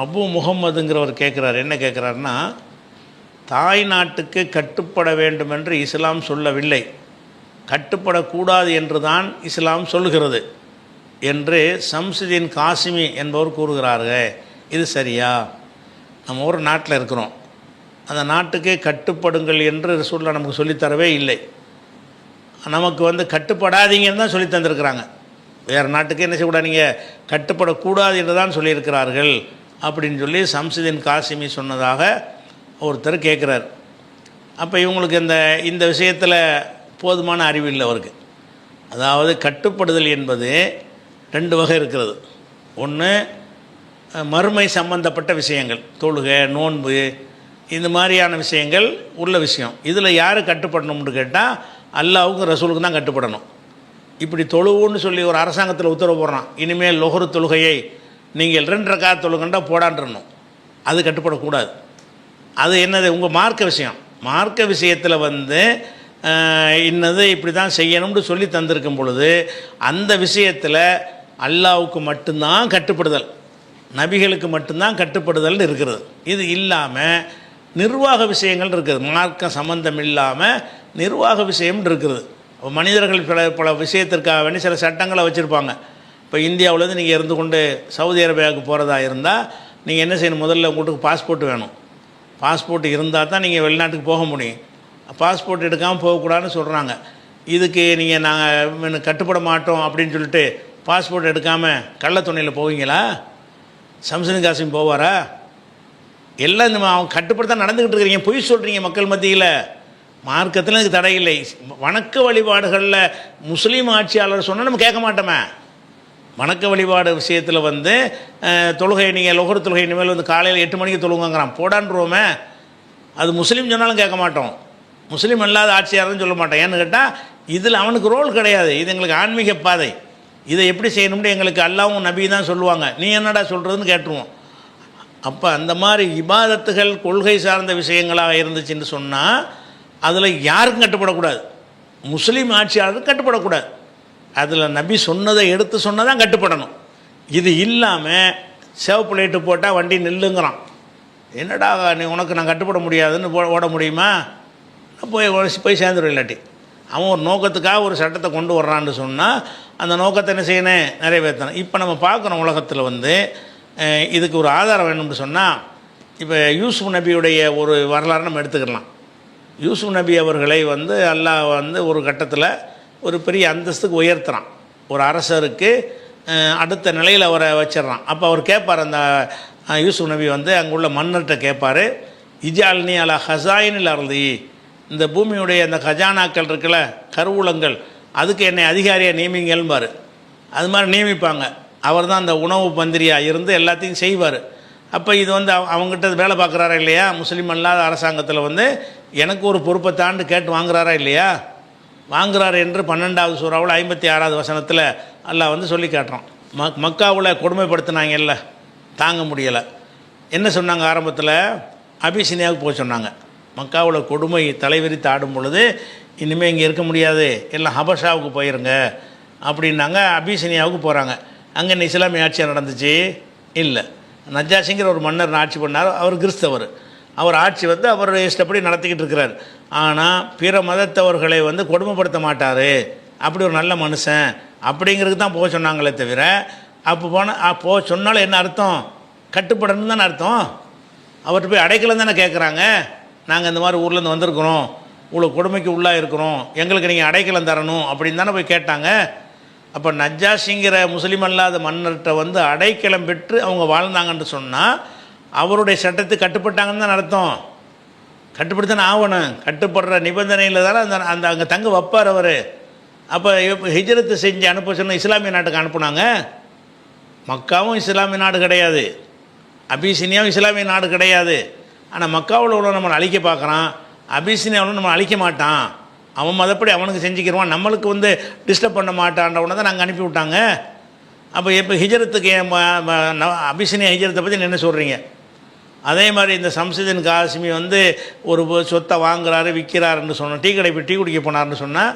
அபு முகம்மதுங்கிறவர் கேட்குறாரு என்ன கேட்குறாருன்னா தாய் நாட்டுக்கு கட்டுப்பட வேண்டும் என்று இஸ்லாம் சொல்லவில்லை. கட்டுப்படக்கூடாது என்று தான் இஸ்லாம் சொல்லுகிறது என்று சம்சுதீன் காசிமி என்பவர் கூறுகிறார்கள் இது சரியா? நம்ம ஒரு நாட்டில் இருக்கிறோம். அந்த நாட்டுக்கே கட்டுப்படுங்கள் என்று சொல்ல நமக்கு சொல்லித்தரவே இல்லை. நமக்கு வந்து கட்டுப்படாதீங்கன்னு தான் சொல்லி தந்திருக்கிறாங்க. வேறு நாட்டுக்கு என்ன செய்யக்கூடாது நீங்கள் கட்டுப்படக்கூடாது என்று தான் சொல்லியிருக்கிறார்கள். அப்படின்னு சொல்லி சம்சுதீன் காசிமி சொன்னதாக ஒருத்தர் கேட்குறார் அப்போ இவங்களுக்கு இந்த இந்த விஷயத்தில் போதுமான அறிவு இல்லை அவருக்கு. அதாவது கட்டுப்படுதல் என்பது ரெண்டு வகை இருக்கிறது. ஒன்று மறுமை சம்பந்தப்பட்ட விஷயங்கள் தொழுகை நோன்பு இந்த மாதிரியான விஷயங்கள் உள்ள விஷயம். இதில் யார் கட்டுப்படணும்னு கேட்டால் அல்லாவுக்கும் ரசூலுக்கு தான் கட்டுப்படணும். இப்படி தொழுவுன்னு சொல்லி ஒரு அரசாங்கத்தில் உத்தரவு போடுறான். இனிமேல் லொஹரு தொழுகையை நீங்கள் ரெண்டு ரக்கா தொழுகண்டா போடான்றணும். அது கட்டுப்படக்கூடாது. அது என்னது? உங்கள் மார்க்க விஷயம். மார்க்க விஷயத்தில் வந்து இன்னது இப்படி தான் செய்யணும்னு சொல்லி தந்திருக்கும் பொழுது அந்த விஷயத்தில் அல்லாவுக்கு மட்டும்தான் கட்டுப்படுதல். நபிகளுக்கு மட்டும்தான் கட்டுப்படுதல் இருக்கிறது. இது இல்லாமல் நிர்வாக விஷயங்கள் இருக்குது. மார்க்கம் சம்பந்தம் இல்லாமல் நிர்வாக விஷயம் இருக்கிறது மனிதர்கள் பல பல விஷயத்திற்காக வேண்டி சில சட்டங்களை வச்சுருப்பாங்க. இப்போ இந்தியாவிலேருந்து நீங்கள் இருந்து கொண்டு சவுதி அரேபியாவுக்கு போகிறதா இருந்தால் நீங்கள் என்ன செய்யணும்? முதல்ல உங்களுக்கு பாஸ்போர்ட் வேணும். பாஸ்போர்ட் இருந்தால் தான் நீங்கள் வெளிநாட்டுக்கு போக முடியும். பாஸ்போர்ட் எடுக்காமல் போகக்கூடாதுன்னு சொல்கிறாங்க இதுக்கு நீங்கள் நாங்கள் கட்டுப்பட மாட்டோம் அப்படின்னு சொல்லிட்டு பாஸ்போர்ட் எடுக்காமல் கள்ள துணையில் போவீங்களா? சம்சன் காசிம் போவாரா? எல்லாம் இந்த அவன் அவங்க கட்டுப்படுத்த நடந்துக்கிட்டு இருக்கிறீங்க. பொய் சொல்கிறீங்க மக்கள் மத்தியில். மார்க்கத்தில் எனக்கு தடை இல்லை. வணக்க வழிபாடுகளில் முஸ்லீம் ஆட்சியாளர் சொன்னால் நம்ம கேட்க மாட்டோமே. வணக்க வழிபாடு விஷயத்தில் வந்து தொழுகை நீங்கள் லொகர் தொழுகை இனிமேல் வந்து காலையில் எட்டு மணிக்கு தொழுங்கங்கிறான் போடான்றோமே. அது முஸ்லீம் சொன்னாலும் கேட்க மாட்டோம். முஸ்லீம் இல்லாத ஆட்சியாருன்னு சொல்ல மாட்டோம். ஏன்னு கேட்டால் இதில் அவனுக்கு ரோல் கிடையாது. இது எங்களுக்கு ஆன்மீக பாதை. இதை எப்படி செய்யணும்னு எங்களுக்கு அல்லாவும் நபி தான் சொல்லுவாங்க. நீ என்னடா சொல்கிறதுன்னு கேட்டுருவோம். அப்போ அந்த மாதிரி இபாதத்துகள் கொள்கை சார்ந்த விஷயங்களாக இருந்துச்சுன்னு சொன்னால் அதில் யாருக்கும் கட்டுப்படக்கூடாது. முஸ்லீம் ஆட்சியாளருக்கு கட்டுப்படக்கூடாது. அதில் நபி சொன்னதை எடுத்து சொன்னதான் கட்டுப்படணும். இது இல்லாமல் சிவப்பு லைட்டு போட்டால் வண்டி நில்லுங்கிறான். என்னடா நீ உனக்கு நான் கட்டுப்பட முடியாதுன்னு போ- ஓட முடியுமா? போய் போய் சேர்ந்துடும் இல்லாட்டி. அவன் ஒரு நோக்கத்துக்காக ஒரு சட்டத்தை கொண்டு வர்றான்னு சொன்னால் அந்த நோக்கத்தை என்ன செய்யணும்? நிறைவேற்றணும். இப்போ நம்ம பார்க்குறோம் உலகத்தில் வந்து இதுக்கு ஒரு ஆதாரம் வேணும்னு சொன்னால் இப்போ யூசுப் நபியுடைய ஒரு வரலாறு நம்ம எடுத்துக்கலாம். யூசுப் நபி அவர்களை வந்து அல்லாஹ் வந்து ஒரு கட்டத்தில் ஒரு பெரிய அந்தஸ்துக்கு உயர்த்துறான். ஒரு அரசருக்கு அடுத்த நிலையில் அவரை வச்சிடுறான். அப்போ அவர் கேட்பார் அந்த யூசுப் நபி வந்து அங்குள்ள மன்னர்கிட்ட கேட்பார் இஜால்னி அலா ஹசாயினில் அருந்தி இந்த பூமியுடைய அந்த கஜானாக்கள் இருக்குல்ல கருவூலங்கள் அதுக்கு என்னை அதிகாரியாக நியமிங்கள்பார். அது மாதிரி நியமிப்பாங்க. அவர் தான் அந்த உணவு பந்திரியாக இருந்து எல்லாத்தையும் செய்வார். அப்போ இது வந்து அவ- அவங்ககிட்ட வேலை பார்க்குறாரா இல்லையா? முஸ்லீம் அல்லாத அரசாங்கத்தில் வந்து எனக்கு ஒரு பொறுப்பை தாண்டு கேட்டு வாங்குறாரா இல்லையா? வாங்குறார் என்று பன்னெண்டாவது சூறாவில் ஐம்பத்தி ஆறாவது வசனத்தில் அல்லாஹ் வந்து சொல்லி காட்டுறான். மக் மக்காவில் கொடுமைப்படுத்தினாங்கல்ல தாங்க முடியலை. என்ன சொன்னாங்க ஆரம்பத்தில்? அபிசினியாவுக்கு போக சொன்னாங்க. மக்காவில் கொடுமை தலைவிரித்து ஆடும் பொழுது இனிமேல் இங்கே இருக்க முடியாது எல்லாம் ஹபஷாவுக்கு போயிருங்க அப்படின்னாங்க அபிசினியாவுக்கு போகிறாங்க அங்கே இஸ்லாமிய ஆட்சியாக நடந்துச்சு? இல்லை. நஜாசிங்கிற ஒரு மன்னர் ஆட்சி பண்ணார் அவர் கிறிஸ்தவர். அவர் ஆட்சி வந்து அவர் இஷ்டப்படி நடத்திக்கிட்டு இருக்கிறார். ஆனால் பிற மதத்தவர்களை வந்து கொடுமைப்படுத்த மாட்டார். அப்படி ஒரு நல்ல மனுஷன். அப்படிங்கிறதுக்கு தான் போக சொன்னாங்களே தவிர அப்போ போன போக சொன்னாலும் என்ன அர்த்தம்? கட்டுப்படணும் தானே அர்த்தம்? அவர்கிட்ட போய் அடைக்கலம் தானே கேட்குறாங்க நாங்கள் இந்த மாதிரி ஊர்லேருந்து வந்திருக்கிறோம். இவ்வளோ கொடுமைக்கு உள்ளாக இருக்கிறோம். எங்களுக்கு நீங்கள் அடைக்கலம் தரணும் அப்படின்னு தானே போய் கேட்டாங்க. அப்போ நஜாஷிங்கிற முஸ்லீம் அல்லாத மன்னர்கிட்ட வந்து அடைக்கலம் பெற்று அவங்க வாழ்ந்தாங்கன்னு சொன்னால் அவருடைய சட்டத்துக்கு கட்டுப்பட்டாங்கன்னு தான் அர்த்தம். கட்டுப்படுத்தானே ஆகணும். கட்டுப்படுற நிபந்தனையில் தானே அந்த அந்த அங்கே தங்க வைப்பார் அவர். அப்போ இப்போ ஹிஜ்ரத்து செஞ்சு அனுப்ப சொன்ன இஸ்லாமிய நாட்டுக்கு அனுப்புனாங்க. மக்காவும் இஸ்லாமிய நாடு கிடையாது. அபிசினியாவும் இஸ்லாமிய நாடு கிடையாது. ஆனால் மக்காவில் உள்ள நம்மளை அழிக்க பார்க்குறான். அபிசினியாவில் நம்ம அழிக்க மாட்டான். அவன் மதப்படி அவனுக்கு செஞ்சுக்கிறவான் நம்மளுக்கு வந்து டிஸ்டர்ப் பண்ண மாட்டான்றவனை தான் நாங்கள் அனுப்பி விட்டாங்க. அப்போ இப்போ ஹிஜரத்துக்கு அபிசினியா ஹிஜரத்தை பற்றி என்ன சொல்கிறீங்க அதே மாதிரி இந்த சம்சுதீன் காசிமி வந்து ஒரு சொத்தை வாங்குறாரு விற்கிறாருன்னு சொன்னோம் டீ கடை போய் டீ குடிக்க போனாருன்னு சொன்னால்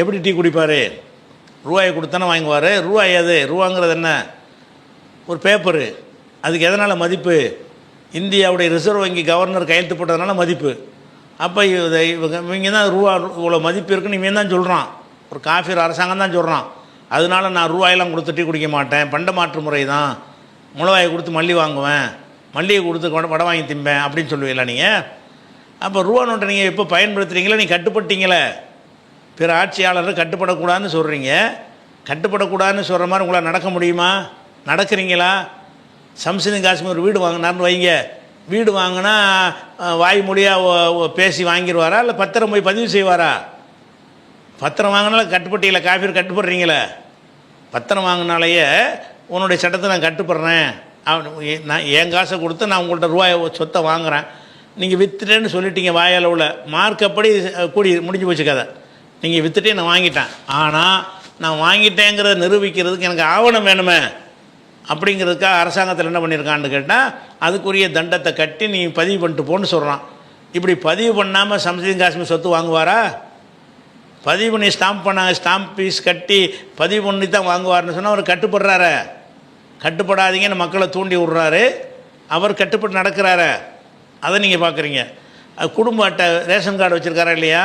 எப்படி டீ குடிப்பார்? ரூபாயை கொடுத்தானே வாங்குவார். ரூபாய் அது ரூபாங்கிறது என்ன? ஒரு பேப்பரு. அதுக்கு எதனால் மதிப்பு? இந்தியாவுடைய ரிசர்வ் வங்கி கவர்னர் கையெழுத்து போட்டதுனால மதிப்பு. அப்போ இதை இவங்க இவங்க தான் ரூபா இவ்வளோ மதிப்பு இருக்குன்னு இவன் தான் சொல்கிறான் ஒரு காஃபீர் அரசாங்கம் தான் சொல்கிறான் அதனால நான் ரூபாயெல்லாம் கொடுத்து டீ குடிக்க மாட்டேன். பண்ட மாற்று முறை தான். முளவாயை கொடுத்து மல்லி வாங்குவேன். மல்லிகை கொடுத்து வடை வாங்கி திம்பேன் அப்படின்னு சொல்லுவீங்களா நீங்கள் அப்போ ரூபா நோட்டை நீங்கள் எப்போ பயன்படுத்துகிறீங்களா நீங்கள் கட்டுப்பட்டீங்களே. பிற ஆட்சியாளர்கள் கட்டுப்படக்கூடாதுன்னு சொல்கிறீங்க கட்டுப்படக்கூடாதுன்னு சொல்கிற மாதிரி உங்களால் நடக்க முடியுமா? நடக்கிறீங்களா? சம்சுதீன் காஷ்மீர் வீடு வாங்கினார்னு வைங்க. வீடு வாங்கினா வாய் மொழியாக பேசி வாங்கிடுவாரா இல்லை பத்திரம் போய் பதிவு செய்வாரா? பத்திரம் வாங்கினாலும் கட்டுப்பட்டீங்களா காஃபீர் கட்டுப்படுறீங்களே. பத்திரம் வாங்கினாலேயே உன்னுடைய சட்டத்தை நான் கட்டுப்படுறேன். நான் என் காசை கொடுத்து நான் உங்கள்கிட்ட ரூபாய் சொத்தை வாங்குகிறேன் நீங்கள் வித்துட்டேன்னு சொல்லிட்டீங்க வாயளவில் மார்க்கப்படி அப்படி கூடி முடிஞ்சு போச்சு கதை. நீங்கள் வித்துட்டே நான் வாங்கிட்டேன். ஆனால் நான் வாங்கிட்டேங்கிறத நிரூபிக்கிறதுக்கு எனக்கு ஆவணம் வேணுமே. அப்படிங்கிறதுக்காக அரசாங்கத்தில் என்ன பண்ணியிருக்கான்னு கேட்டால் அதுக்குரிய தண்டத்தை கட்டி நீ பதிவு பண்ணிட்டு போன்னு சொல்கிறான் இப்படி பதிவு பண்ணாமல் சம்சுதீன் காஷ்மீர் சொத்து வாங்குவாரா? பதிவு பண்ணி ஸ்டாம்ப் பண்ணாங்க ஸ்டாம்ப் பீஸ் கட்டி பதிவு பண்ணி தான் வாங்குவார்னு சொன்னால் அவர் கட்டுப்படுறாரு. கட்டுப்படாதீங்கன்னு மக்களை தூண்டி விட்றாரு. அவர் கட்டுப்பட்டு நடக்கிறாரு. அதை நீங்கள் பார்க்குறீங்க குடும்ப அட்டை ரேஷன் கார்டு வச்சுருக்காரா இல்லையா?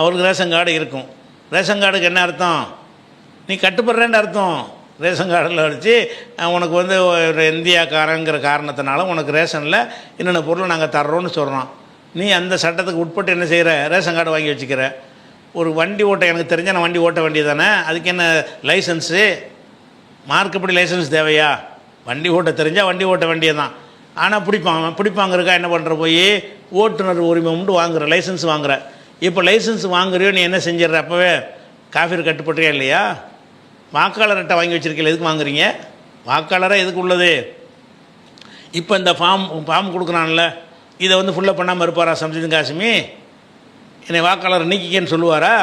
அவருக்கு ரேஷன் கார்டு இருக்கும். ரேஷன் கார்டுக்கு என்ன அர்த்தம்? நீ கட்டுப்படுறேன்னு அர்த்தம். ரேஷன் கார்டில் வச்சு உனக்கு வந்து ஒரு இந்தியாக்காரங்கிற காரணத்தினால உனக்கு ரேஷனில் என்னென்ன பொருளை நாங்கள் தர்றோன்னு சொல்கிறோம் நீ அந்த சட்டத்துக்கு உட்பட்டு என்ன செய்கிற ரேஷன் கார்டு வாங்கி வச்சுக்கிற. ஒரு வண்டி ஓட்ட எனக்கு தெரிஞ்ச நான் வண்டி ஓட்ட வேண்டியது தானே. அதுக்கு என்ன லைசன்ஸு? மார்க்கப்படி லைசன்ஸ் தேவையா? வண்டி ஓட்ட தெரிஞ்சால் வண்டி ஓட்ட வேண்டியதுதான். ஆனால் பிடிப்பான் பிடிப்பாங்கிறக்கா என்ன பண்ணுற போய்? ஓட்டுநர் உரிமை உண்டு வாங்குற லைசன்ஸ் வாங்குற. இப்போ லைசன்ஸ் வாங்குறியோ நீ என்ன செஞ்சிடற அப்போவே? காஃபீர் கட்டுப்பட்டுறியா இல்லையா? வாக்காளர் அட்டை வாங்கி வச்சிருக்கீங்க எதுக்கு வாங்குறீங்க? வாக்காளராக எதுக்கு உள்ளது? இப்போ இந்த ஃபார்ம் ஃபார்ம் கொடுக்குறான்ல இதை வந்து ஃபுல்லாக பண்ணாமல் இருப்பாரா சம்சுதீன் காசுமி? என்னை வாக்காளர் நீக்கிக்கன்னு சொல்லுவாரா?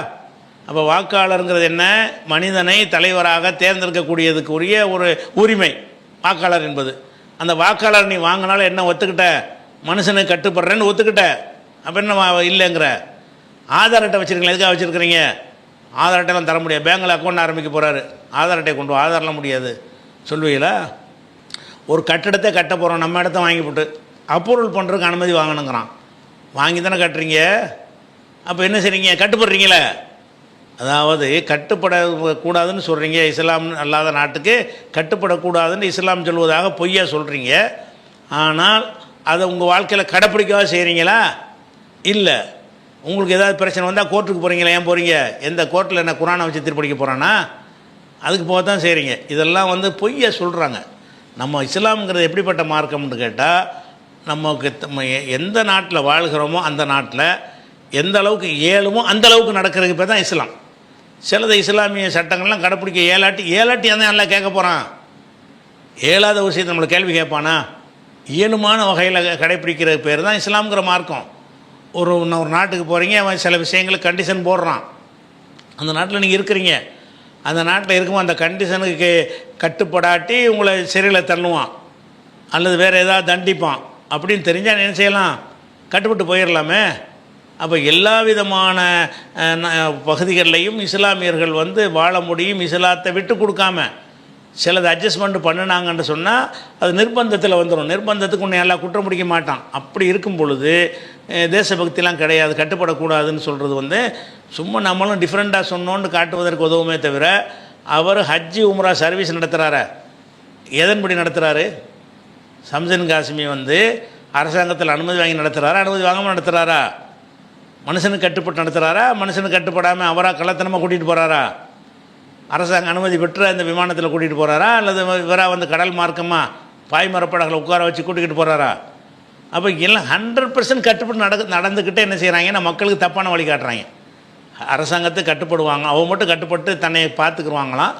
அப்போ வாக்காளருங்கிறது என்ன? மனிதனை தலைவராக தேர்ந்தெடுக்கக்கூடியதுக்குரிய ஒரு உரிமை வாக்காளர் என்பது. அந்த வாக்காளர் நீ வாங்கினாலும் என்ன ஒத்துக்கிட்ட? மனுஷனுக்கு கட்டுப்படுறேன்னு ஒத்துக்கிட்ட. அப்போ என்ன இல்லைங்கிற. ஆதார் அட்டை வச்சுருக்கீங்களா? எதுக்காக வச்சுருக்கிறீங்க? ஆதார் அட்டைலாம் தர முடியாது. பேங்கில் அக்கௌண்ட் ஆரம்பிக்க போகிறாரு ஆதார் அட்டை கொண்டு வா ஆதார்லாம் முடியாது. சொல்லுவீங்களா? ஒரு கட்டிடத்தை கட்ட போகிறோம் நம்ம இடத்த வாங்கி போட்டு. அப்ரூவல் பண்ணுறதுக்கு அனுமதி வாங்கணுங்கிறான். வாங்கி தானே கட்டுறீங்க? அப்போ என்ன செய்றீங்க? கட்டுப்படுறீங்களே. அதாவது கட்டுப்பட கூடாதுன்னு சொல்கிறீங்க இஸ்லாம் அல்லாத நாட்டுக்கு கட்டுப்படக்கூடாதுன்னு இஸ்லாம் சொல்வதாக பொய்யா சொல்கிறீங்க ஆனால் அதை உங்கள் வாழ்க்கையில் கடைப்பிடிக்கவா செய்கிறீங்களா இல்லை. உங்களுக்கு ஏதாவது பிரச்சனை வந்தால் கோர்ட்டுக்கு போகிறீங்களா ஏன் போகிறீங்க எந்த கோர்ட்டில் என்ன குரானை வச்சு தீர்ப்பளிக்க போகிறானா அதுக்கு போக தான் செய்கிறீங்க இதெல்லாம் வந்து பொய்யை சொல்கிறாங்க நம்ம இஸ்லாம்ங்கிறது எப்படிப்பட்ட மார்க்கம்னு கேட்டால் நமக்கு எ- எந்த நாட்டில் வாழ்கிறோமோ அந்த நாட்டில் எந்த அளவுக்கு ஏழுமோ அந்த அளவுக்கு நடக்கிறதுக்கு பேர் தான் இஸ்லாம். சிலது இஸ்லாமிய சட்டங்கள்லாம் கடைப்பிடிக்க ஏழாட்டி ஏழாட்டி எந்த நல்லா கேட்க போகிறான் ஏழாத விஷயத்தை நம்மளை கேள்வி கேட்பானா? இயலுமான வகையில் கடைப்பிடிக்கிற பேர் தான் இஸ்லாம்ங்கிற மார்க்கம். ஒரு ஒரு நாட்டுக்கு போகிறீங்க அவன் சில விஷயங்களுக்கு கண்டிஷன் போடுறான். அந்த நாட்டில் நீங்கள் இருக்கிறீங்க. அந்த நாட்டில் இருக்கும் அந்த கண்டிஷனுக்கு கட்டுப்படாட்டி உங்களை சிறையில் தள்ளுவான். அல்லது வேறு ஏதாவது தண்டிப்பான். அப்படின்னு தெரிஞ்சால் என்ன செய்யலாம்? கட்டுப்பட்டு போயிடலாமே. அப்போ எல்லா விதமான பகுதிகளிலையும் இஸ்லாமியர்கள் வந்து வாழ முடியும் இஸ்லாத்தை விட்டு கொடுக்காம. சிலது அட்ஜஸ்ட்மெண்ட் பண்ணினாங்கன்னு சொன்னால் அது நிர்பந்தத்தில் வந்துடும் நிர்பந்தத்துக்கு உன்னை எல்லாம் குற்றம் பிடிக்க மாட்டான். அப்படி இருக்கும் பொழுது தேசபக்திலாம் கிடையாது கட்டுப்படக்கூடாதுன்னு சொல்கிறது வந்து சும்மா நம்மளும் டிஃப்ரெண்ட்டாக சொன்னோன்னு காட்டுவதற்கு உதவுமே தவிர அவர் ஹஜ்ஜி உம்ரா சர்வீஸ் நடத்துகிறாரு எதன்படி நடத்துகிறாரு சம்சன் காசிமி வந்து அரசாங்கத்தில் அனுமதி வாங்கி நடத்துகிறாரா அனுமதி வாங்காமல் நடத்துகிறாரா மனுஷனுக்கு கட்டுப்பட்டு நடத்துகிறாரா மனுஷனுக்கு கட்டுப்படாமல் அவராக கள்ளத்தனமாக கூட்டிகிட்டு போகிறாரா அரசாங்க அனுமதி பெற்று அந்த விமானத்தில் கூட்டிகிட்டு போகிறாரா அல்லது இவராக வந்து கடல் மார்க்கமாக பாய்மரப்படகளை உட்கார வச்சு கூட்டிகிட்டு போகிறாரா அப்போ எல்லாம் ஹண்ட்ரட் பர்சன்ட் கட்டுப்பட்டு நட நடந்துக்கிட்டே என்ன செய்கிறாங்கன்னா மக்களுக்கு தப்பான வழி காட்டுறாங்க. அரசாங்கத்துக்கு கட்டுப்படுவாங்க. அவங்க மட்டும் கட்டுப்பட்டு தன்னை பார்த்துக்குருவாங்களாம்.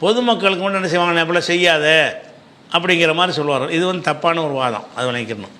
பொதுமக்களுக்கு மட்டும் என்ன செய்வாங்க? அப்படிலாம் செய்யாத. அப்படிங்கிற மாதிரி சொல்லுவார் இது வந்து தப்பான ஒரு வாதம். அது நினைக்கணும்